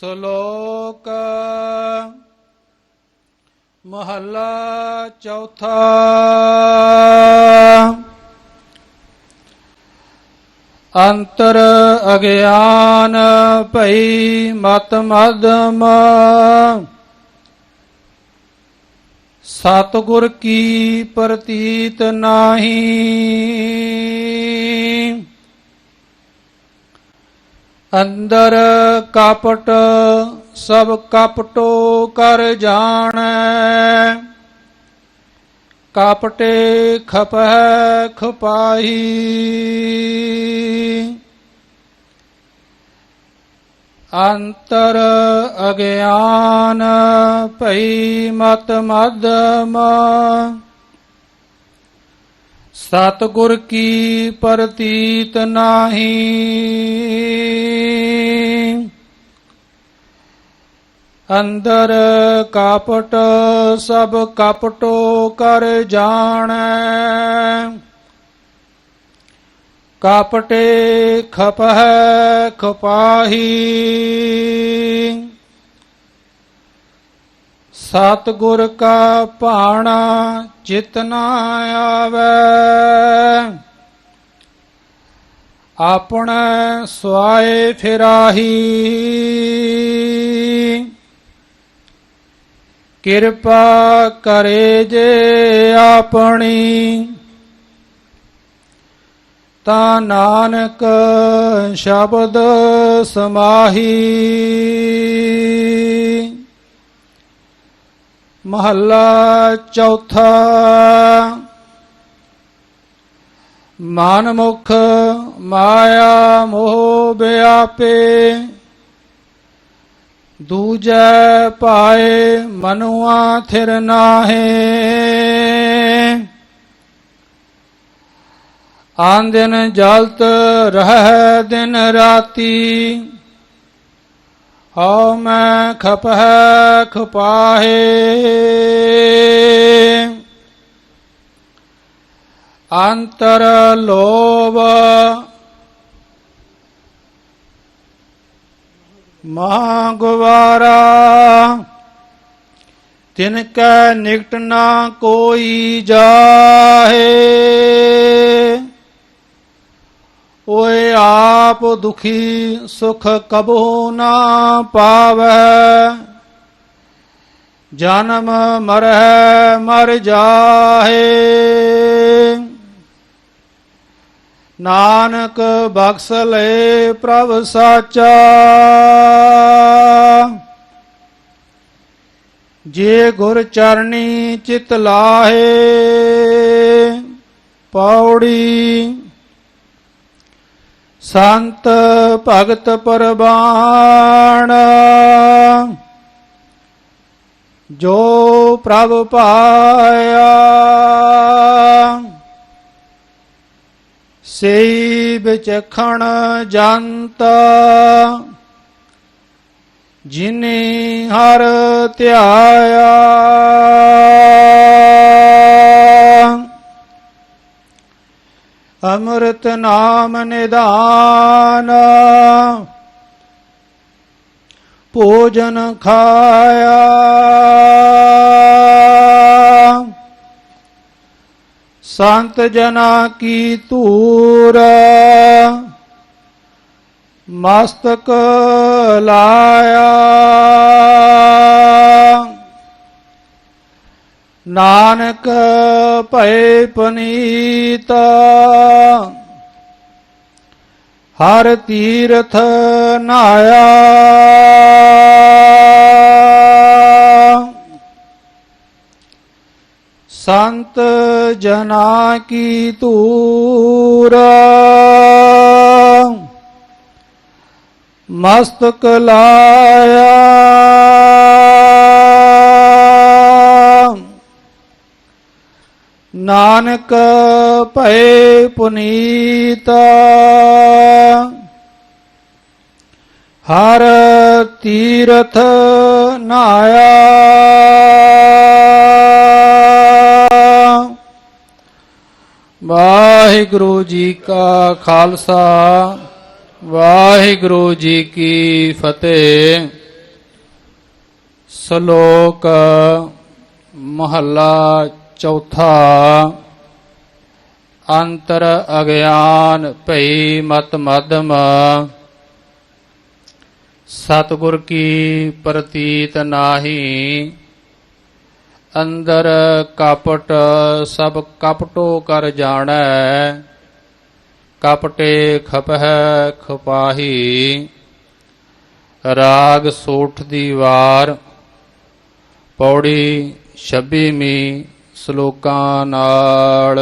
ਸ਼ਲੋਕ ਮਹੱਲਾ ਚੌਥਾ ਅੰਤਰ ਅਗਿਆਨ ਭਈ ਮਤ ਮਦਮ ਸਤਿਗੁਰ ਕੀ ਪ੍ਰਤੀਤ ਨਾਹੀ। ਅੰਦਰ ਕਪਟ ਸਭ ਕਪਟੋ ਕਰ ਜਾਣੈ। ਕਪਟੇ ਖਪਹਿ ਖਪਾਈ ਅੰਤਰ ਅਗਿਆਨ ਭਈ ਮਤ ਮਦਮ ਸਤਿਗੁਰ ਕੀ ਪ੍ਰਤੀਤ ਨਾਹੀ? ਅੰਦਰ ਕਾਪਟ ਸਭ ਕਪਟੋ ਕਰ ਜਾਣੈ। ਕਾਪਟੇ ਖਪਹਿ ਖਪਾਹੀ। ਸਤਿਗੁਰ ਕਾ ਭਾਣਾ ਚਿਤ ਨਾ ਆਵੈ। ਆਪਣੇ ਸੁਆਏ ਫਿਰਾਹੀ। ਕਿਰਪਾ ਕਰੇ ਜੇ ਆਪਣੀ। ਤਾਂ ਨਾਨਕ ਸ਼ਬਦ ਸਮਾਹੀ। ਮਹੱਲਾ ਚੌਥਾ। ਮਨਮੁਖ ਮਾਇਆ ਮੋਹ ਵਿਆਪੇ ਦੂਜੈ ਪਾਏ ਮਨੁਆ ਥਿਰ ਨਾਹੇ। ਆਨ ਜਲਤ ਰਹਿ ਦਿਨ ਰਾਤੀ। ਹਉ ਮੈਂ ਖਪਹਿ ਖਪਾਹੇ। ਅੰਤਰ ਲੋਭ ਮਹਾ ਗਵਾਰਾ ਤਿਨ ਕੈ ਨਿਕਟ ਨਾ ਕੋਈ ਜਾਹੇ। ਆਪ ਦੁਖੀ ਸੁਖ ਕਬੋ ਨਾ ਪਾਵੈ। ਜਨਮ ਮਰਹਿ ਮਰ ਜਾਹੇ। ਨਾਨਕ ਬਖਸ ਲੈ ਪ੍ਰਭ ਸਾਚਾ। ਜੇ ਗੁਰ ਚਰਣੀ ਚਿਤ ਲਾਹੇ, ਪੌੜੀ ਸੰਤ ਭਗਤ ਪਰਬਾਣ ਜੋ ਪ੍ਰਭ ਪਾਇਆ ਸਈ ਵਿਚਖਣ ਜੰਤ ਜਿਨੇ ਹਰ ਧਿਆਇਆ। ਅੰਮ੍ਰਿਤ ਨਾਮ ਨਿਦਾਨ। ਭੋਜਨ ਖਾਇਆ। ਸੰਤ ਜਨਾ ਕੀ ਧੂਰ। ਮਸਤਕ ਲਾਇਆ। ਨਾਨਕ ਭਏ ਪਨੀਤ ਹਰ ਤੀਰਥ ਨਾਇਆ ਸੰਤ ਜਨਾ ਕੀ ਧੂਰ ਮਸਤਕ ਲਾਇਆ ਨਾਨਕ ਭਏ ਪੁਨੀਤ ਹਰ ਤੀਰਥ ਨਾਇਆ ਵਾਹਿਗੁਰੂ ਜੀ ਕਾ ਖਾਲਸਾ ਵਾਹਿਗੁਰੂ ਜੀ ਕੀ ਫਤਿਹ ਸ਼ਲੋਕ ਮਹੱਲਾ ਚੌਥਾ, ਅੰਤਰ ਅਗਿਆਨ ਭਈ ਮਤ ਮਦਮ ਸਤਿਗੁਰ ਕੀ ਪ੍ਰਤੀਤ ਨਾਹੀ, ਅੰਦਰ ਕਪਟ ਸਭ ਕਪਟੋ ਕਰ ਜਾਣੈ, ਕਪਟੇ ਖਪਹਿ ਖਪਾਹੀ। ਰਾਗ ਸੋਠ ਦੀ ਵਾਰ, ਪੌੜੀ 26ਵੀਂ ਸ਼ਲੋਕਾਂ ਨਾਲ।